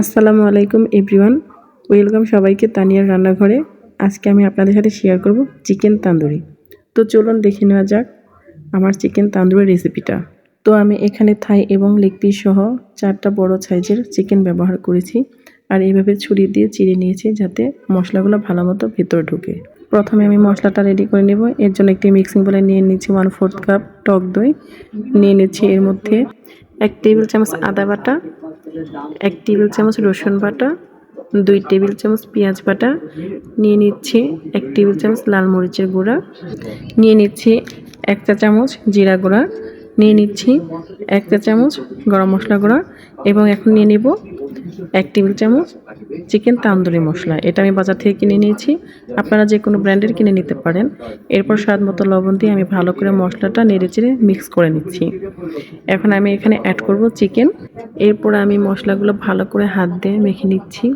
আসসালামু আলাইকুম, everyone. Welcome সবাইকে তানিয়ার রান্নাঘরে। আজকে আমি আপনাদের সাথে শেয়ার করব চিকেন তান্দুরি। তো চলুন দেখে নেওয়া যাক আমার চিকেন তান্দুরি রেসিপিটা তো আমি এখানে থাই এবং লেগ পিস সহ চারটা বড় সাইজের চিকেন ব্যবহার করেছি আর এইভাবে ছুরি দিয়ে চিড়ে নিয়েছি যাতে মশলাগুলো ভালো মতো ভেতরে ঢুকে। প্রথমে আমি মশলাটা রেডি করে নেব। এর জন্য একটি মিক্সিং বলে নিয়ে নিচ্ছি ওয়ান ফোর্থ কাপ টক দই। নিয়ে নিচ্ছি এর মধ্যে এক টেবিল চামচ আদা বাটা এক টেবিল চামচ রসুন বাটা, দুই টেবিল চামচ পেঁয়াজ বাটা, নিয়ে নিচ্ছি এক টেবিল চামচ লাল মরিচের গুঁড়া, নিয়ে নিচ্ছি এক চা চামচ জিরা গুঁড়া, নিয়ে নিচ্ছি এক চা চামচ গরম মশলা গুঁড়া এবং এখন নিয়ে নিব এক টেবিল চামচ চিকেন তান্দুরি মশলা। এটা আমি বাজার থেকে কিনে নিয়েছি। আপনারা যে কোনো ব্র্যান্ডের কিনে নিতে পারেন। এরপর স্বাদ মতো লবণ দিয়ে আমি ভালো করে মশলাটা নেড়ে চেড়ে মিক্স করে নিচ্ছি। এখন আমি এখানে অ্যাড করব চিকেন। এরপর আমি মশলাগুলো ভালো করে হাত দিয়ে মেখে নিচ্ছি।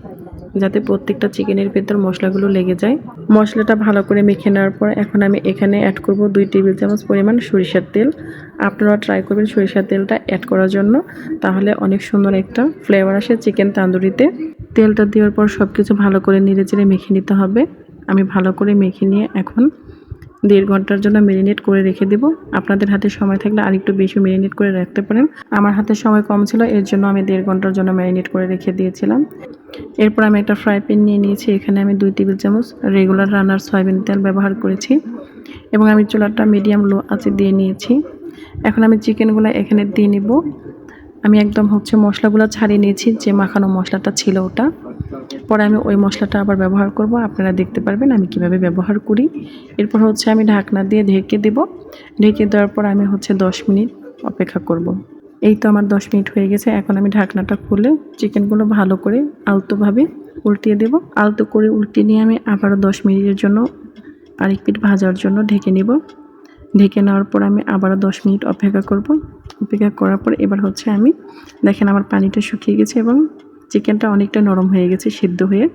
যাতে প্রত্যেকটা চিকেনের ভেতর মশলাগুলো লেগে যায়। মশলাটা ভালো করে মেখে নেওয়ার পর এখন আমি এখানে অ্যাড করব দুই টেবিল চামচ পরিমাণ সরিষার তেল। আপনারা ট্রাই করবেন সরিষার তেলটা অ্যাড করার জন্য। তাহলে অনেক সুন্দর একটা ফ্লেভার আসে চিকেন তান্দুরিতে। তেলটা দেওয়ার পর সব কিছু ভালো করে নেড়ে চেড়ে মেখে নিতে হবে। আমি ভালো করে মেখে নিয়ে এখন দেড় ঘণ্টার জন্য ম্যারিনেট করে রেখে দেব। আপনাদের হাতে সময় থাকলে আরেকটু বেশি ম্যারিনেট করে রাখতে পারেন। আমার হাতে সময় কম ছিল, এর জন্য আমি দেড় ঘণ্টার জন্য ম্যারিনেট করে রেখে দিয়েছিলাম। এরপর আমি একটা ফ্রাই প্যান নিয়ে নিয়েছি। এখানে আমি দুই টেবিল চামচ রেগুলার রান্নার সয়াবিন তেল ব্যবহার করেছি এবং আমি চুলাটা মিডিয়াম লো আঁচে দিয়ে নিয়েছি। এখন আমি চিকেনগুলো এখানে দিয়ে নিব। আমি একদম হচ্ছে মশলাগুলো ছাড়িয়ে নিয়েছি, যে মাখানো মশলাটা ছিল ওটা। পরে আমি ওই মশলাটা আবার ব্যবহার করব। আপনারা দেখতে পারবেন আমি কীভাবে ব্যবহার করি। এরপর হচ্ছে আমি ঢাকনা দিয়ে ঢেকে দেব। ঢেকে দেওয়ার পর আমি হচ্ছে দশ মিনিট অপেক্ষা করব। এই তো আমার দশ মিনিট হয়ে গেছে। এখন আমি ঢাকনাটা খুলে চিকেনগুলো ভালো করে আলতোভাবে উল্টিয়ে দেব। আলতো করে উল্টিয়ে নিয়ে আমি আবারও দশ মিনিটের জন্য আরেক পিঠ ভাজার জন্য ঢেকে নেব। ঢেকে নেওয়ার পর আমি আবারও দশ মিনিট অপেক্ষা করব। অপেক্ষা করার পর এবার হচ্ছে আমি, দেখেন আমার পানিটা শুকিয়ে গেছে এবং চিকেনটা অনেকটা নরম হয়ে গেছে সিদ্ধ হয়ে।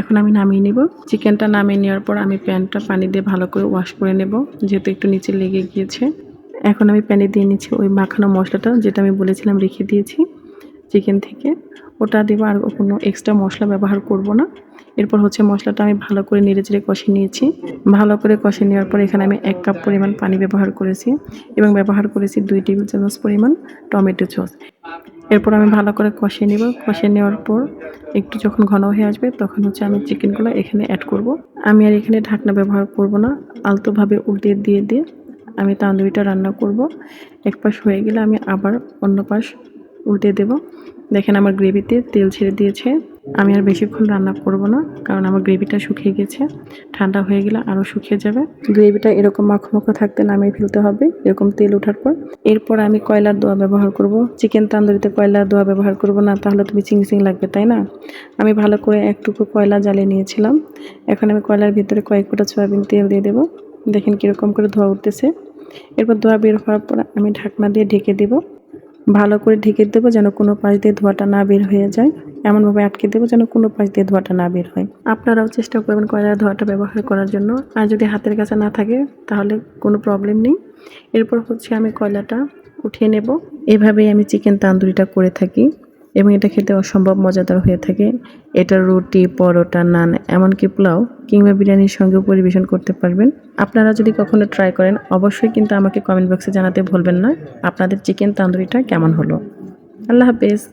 এখন আমি নামিয়ে নেব। চিকেনটা নামিয়ে নেওয়ার পর আমি প্যানটা পানি দিয়ে ভালো করে ওয়াশ করে নেব। যেহেতু একটু নিচে লেগে গিয়েছে। এখন আমি প্যানে দিয়ে নিচ্ছি ওই মাখানো মশলাটা, যেটা আমি বলেছিলাম রেখে দিয়েছি চিকেন থেকে। ওটা দেবো আর কোনো এক্সট্রা মশলা ব্যবহার করব না। এরপর হচ্ছে মশলাটা আমি ভালো করে নেড়ে চেড়ে কষে নিয়েছি। ভালো করে কষে নেওয়ার পর এখানে আমি এক কাপ পরিমাণ পানি ব্যবহার করেছি এবং ব্যবহার করেছি দুই টেবিল চামচ পরিমাণ টমেটো সস। এরপর আমি ভালো করে কষিয়ে নেব। কষিয়ে নেওয়ার পর একটু যখন ঘন হয়ে আসবে তখন হচ্ছে আমি চিকেনগুলো এখানে অ্যাড করব। আমি আর এখানে ঢাকনা ব্যবহার করব না। আলতোভাবে উল্টে দিয়ে দিয়ে আমি তান্দুরিটা রান্না করব। এক পাশ হয়ে গেলে আমি আবার অন্য পাশ উল্টে দেব। দেখেন আমার গ্রেভিতে তেল ছেড়ে দিয়েছে। আমি আর বেশিক্ষণ রান্না করব না, কারণ আমার গ্রেভিটা শুকিয়ে গেছে। ঠান্ডা হয়ে গেলে আরও শুকিয়ে যাবে। গ্রেভিটা এরকম মাখো থাকতে নামিয়ে ফেলতে হবে, এরকম তেল ওঠার পর। এরপর আমি কয়লার দোয়া ব্যবহার করব। চিকেন তান্দুরিতে কয়লার দোয়া ব্যবহার করব না, তাহলে তুমি চিং চিং লাগবে, তাই না? আমি ভালো করে একটুকু কয়লা জ্বালিয়ে নিয়েছিলাম। এখন আমি কয়লার ভিতরে কয়েক ফোঁটা সয়াবিন তেল দিয়ে দেবো। দেখেন কীরকম করে ধোয়া উঠতেছে। এরপর ধোয়া বের হওয়ার পর আমি ঢাকনা দিয়ে ঢেকে দেবো। ভালো করে ঢেকে দেবো যেন কোনো পাশ দিয়ে ধোয়াটা না বের হয়ে যায়। এমনভাবে আটকে দেবো যেন কোনো পাশ দিয়ে ধোয়াটা না বের হয়। আপনারাও চেষ্টা করবেন কয়লার ধোয়াটা ব্যবহার করার জন্য। আর যদি হাতের কাছে না থাকে, তাহলে কোনো প্রবলেম নেই। এরপর হচ্ছে আমি কয়লাটা উঠিয়ে নেব। এভাবেই আমি চিকেন তান্দুরিটা করে থাকি। এবং এটা খেতে অসম্ভব মজাদার হয়ে থাকে। এটা রুটি, পরোটা, নান, এমনকি পোলাও কিংবা বিরিয়ানির সঙ্গেও পরিবেশন করতে পারবেন। আপনারা যদি কখনো ট্রাই করেন, অবশ্যই কিন্তু আমাকে কমেন্ট বক্সে জানাতে ভুলবেন না। আপনাদের চিকেন তান্দুরিটা কেমন হলো? আল্লাহ হাফেজ।